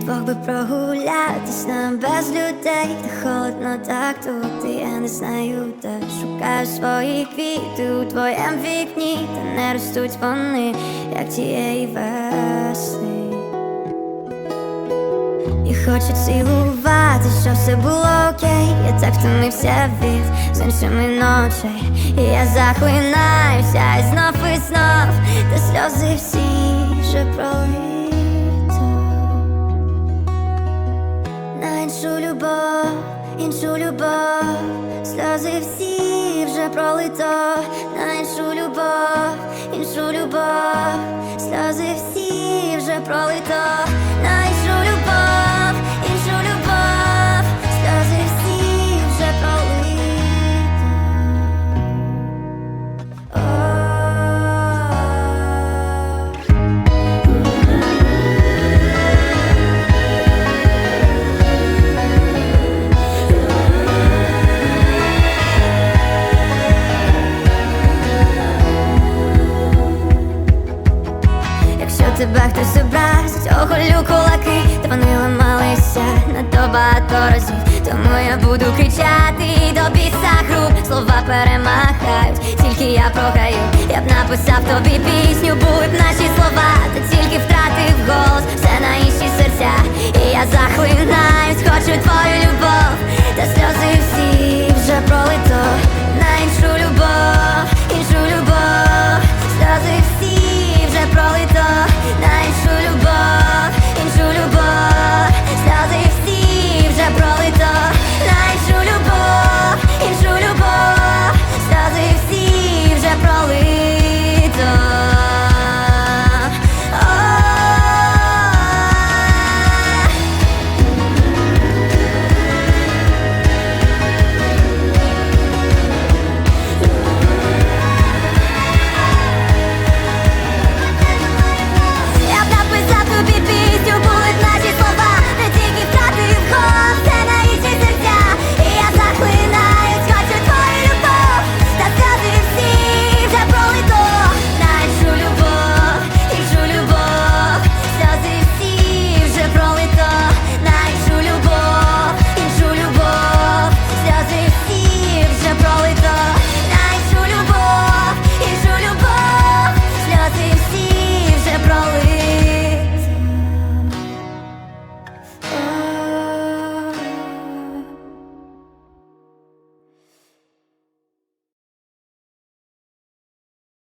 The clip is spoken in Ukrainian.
Двох би прогулятись нам без людей, та холодно так тут, і я не знаю, де. Шукаю свої квіти у твоєм вікні, та не ростуть вони, як тієї весни. І хочу цілувати, щоб все було окей. Я так втомився від з іншими ночей. І я захлинаюся і знов і знов Та сльози всі вже пролито іншу любов. Сльози всі вже пролито. На іншу любов, іншу любов. Сльози всі вже пролито тебе хтось образить Охолю кулаки, та вони ламалися на то багато разів. Тому я буду кричати до біса гру Слова перемахають, тільки я програю. Я б написав тобі пісню, будь наші слова, та тільки втратив голос, все на інші серця, і я захлинаюсь, хочу твою любов, та сльози всі вже пролетіли.